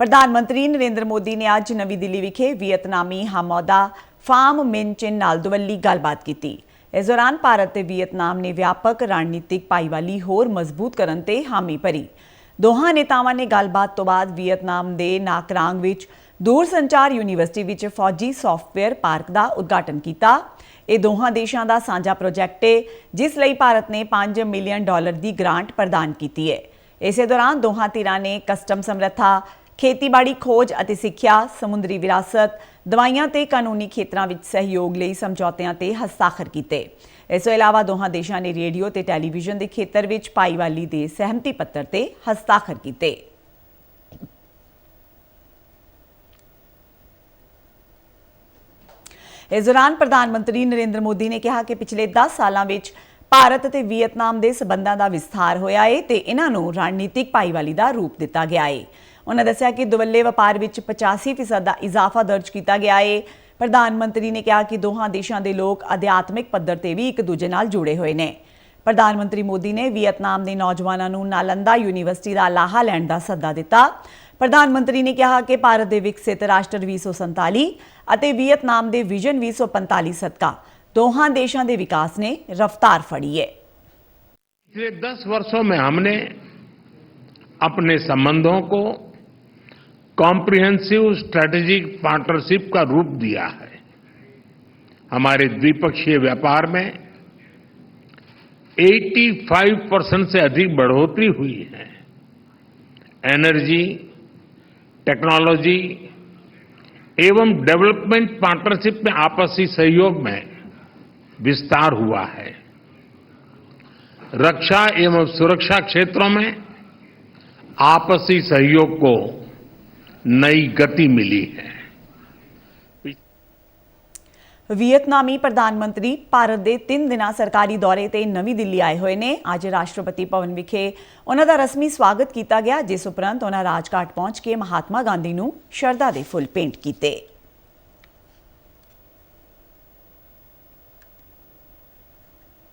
ਪ੍ਰਧਾਨ ਮੰਤਰੀ ਨਰਿੰਦਰ ਮੋਦੀ ਨੇ ਅੱਜ ਨਵੀਂ ਦਿੱਲੀ ਵਿਖੇ ਵੀਅਤਨਾਮੀ ਹਾਮੌਦਾ ਫਾਰਮ ਮਿਨ ਚਿਨ ਨਾਲ ਦੁਵੱਲੀ ਗੱਲਬਾਤ ਕੀਤੀ। ਇਸ ਦੌਰਾਨ ਭਾਰਤ ਤੇ ਵੀਅਤਨਾਮ ਨੇ ਵਿਆਪਕ ਰਣਨੀਤਿਕ ਭਾਈਵਾਲੀ ਹੋਰ ਮਜ਼ਬੂਤ ਕਰਨ ਤੇ ਹਾਮੀ ਭਰੀ। ਦੋਹਾਂ ਨੇਤਾਵਾਂ ਨੇ ਗੱਲਬਾਤ ਤੋਂ ਬਾਅਦ ਵੀਅਤਨਾਮ ਦੇ ਨਾਕਰਾਂਗ ਵਿੱਚ ਦੂਰ ਸੰਚਾਰ ਯੂਨੀਵਰਸਿਟੀ ਵਿੱਚ ਫੌਜੀ ਸੌਫਟਵੇਅਰ ਪਾਰਕ ਦਾ ਉਦਘਾਟਨ ਕੀਤਾ। ਇਹ ਦੋਹਾਂ ਦੇਸ਼ਾਂ ਦਾ ਸਾਂਝਾ ਪ੍ਰੋਜੈਕਟ ਹੈ ਜਿਸ ਲਈ ਭਾਰਤ ਨੇ 5 ਮਿਲੀਅਨ ਡਾਲਰ ਦੀ ਗ੍ਰਾਂਟ ਪ੍ਰਦਾਨ ਕੀਤੀ ਹੈ ਇਸੇ ਦੌਰਾਨ ਦੋਹਾਂ ਧਿਰਾਂ ਨੇ ਕਸਟਮ ਸਮਰੱਥਾ ਖੇਤੀਬਾੜੀ ਖੋਜ ਅਤੇ ਸਿੱਖਿਆ, ਸਮੁੰਦਰੀ ਵਿਰਾਸਤ, ਦਵਾਈਆਂ ਤੇ ਕਾਨੂੰਨੀ ਖੇਤਰਾਂ ਵਿੱਚ ਸਹਿਯੋਗ ਲਈ ਸਮਝੌਤਿਆਂ ਤੇ ਹਸਤਾਖਰ ਕੀਤੇ। ਇਸ ਤੋਂ ਇਲਾਵਾ ਦੋਹਾਂ ਦੇਸ਼ਾਂ ਨੇ ਰੇਡੀਓ ਤੇ ਟੈਲੀਵਿਜ਼ਨ ਦੇ ਖੇਤਰ ਵਿੱਚ ਭਾਈਵਾਲੀ ਦੇ ਸਹਿਮਤੀ ਪੱਤਰ ਤੇ ਹਸਤਾਖਰ ਕੀਤੇ। ਇਸ ਦੌਰਾਨ ਪ੍ਰਧਾਨ ਮੰਤਰੀ ਨਰਿੰਦਰ ਮੋਦੀ ਨੇ ਕਿਹਾ ਕਿ ਪਿਛਲੇ 10 ਸਾਲਾਂ ਵਿੱਚ ਭਾਰਤ ਅਤੇ ਵੀਅਤਨਾਮ ਦੇ ਸਬੰਧਾਂ ਦਾ ਵਿਸਥਾਰ ਹੋਇਆ ਹੈ ਤੇ ਇਹਨਾਂ ਨੂੰ ਰਣਨੀਤਿਕ ਭਾਈਵਾਲੀ ਦਾ ਰੂਪ ਦਿੱਤਾ ਗਿਆ ਹੈ ਉਹਨਾਂ ਦੱਸਿਆ ਕਿ ਦੁਵੱਲੇ ਵਪਾਰ ਵਿੱਚ 85% ਦਾ ਇਜ਼ਾਫਾ ਦਰਜ ਕੀਤਾ ਗਿਆ ਹੈ ਪ੍ਰਧਾਨ ਮੰਤਰੀ ਨੇ ਕਿਹਾ ਕਿ ਦੋਹਾਂ ਦੇਸ਼ਾਂ ਦੇ ਲੋਕ ਅਧਿਆਤਮਿਕ ਪੱਧਰ ਤੇ ਵੀ ਇੱਕ ਦੂਜੇ ਨਾਲ ਜੁੜੇ ਹੋਏ ਨੇ ਪ੍ਰਧਾਨ ਮੰਤਰੀ ਮੋਦੀ ਨੇ ਵੀਅਤਨਾਮ ਦੇ ਨੌਜਵਾਨਾਂ ਨੂੰ ਨਾਲੰਦਾ ਯੂਨੀਵਰਸਿਟੀ ਦਾ ਲਾਹਾ ਲੈਣ ਦਾ ਸੱਦਾ ਦਿੱਤਾ ਪ੍ਰਧਾਨ ਮੰਤਰੀ ਨੇ ਕਿਹਾ ਕਿ ਭਾਰਤ ਦੇ ਵਿਕਸਿਤ ਰਾਸ਼ਟਰ 2047 ਅਤੇ ਵੀਅਤਨਾਮ ਦੇ ਵਿਜ਼ਨ 2045 ਸਦਕਾ ਦੋਹਾਂ ਦੇਸ਼ਾਂ ਦੇ ਵਿਕਾਸ ਨੇ ਰਫ਼ਤਾਰ ਫੜੀ ਹੈ पिछले दस वर्षों में हमने अपने संबंधों को कॉम्प्रिहेंसिव स्ट्रेटेजिक पार्टनरशिप का रूप दिया है। हमारे द्विपक्षीय व्यापार में 85 परसेंट से अधिक बढ़ोतरी हुई है। एनर्जी टेक्नोलॉजी एवं डेवलपमेंट पार्टनरशिप में आपसी सहयोग में विस्तार हुआ है। रक्षा एवं सुरक्षा क्षेत्रों में आपसी सहयोग को नई गति मिली है ਵੀਅਤਨਾਮੀ ਪ੍ਰਧਾਨ ਮੰਤਰੀ ਭਾਰਤ ਦੇ 3 ਦਿਨਾਂ ਸਰਕਾਰੀ ਦੌਰੇ ਤੇ ਨਵੀਂ ਦਿੱਲੀ ਆਏ ਹੋਏ ਨੇ ਅੱਜ ਰਾਸ਼ਟਰਪਤੀ ਭਵਨ ਵਿਖੇ ਉਹਨਾਂ ਦਾ ਰਸਮੀ ਸਵਾਗਤ ਕੀਤਾ ਗਿਆ ਜਿਸ ਉਪਰੰਤ ਉਹਨਾਂ ਰਾਜਘਾਟ ਪਹੁੰਚ ਕੇ ਮਹਾਤਮਾ ਗਾਂਧੀ ਨੂੰ ਸ਼ਰਧਾ ਦੇ ਫੁੱਲ ਭੇਂਟ ਕੀਤੇ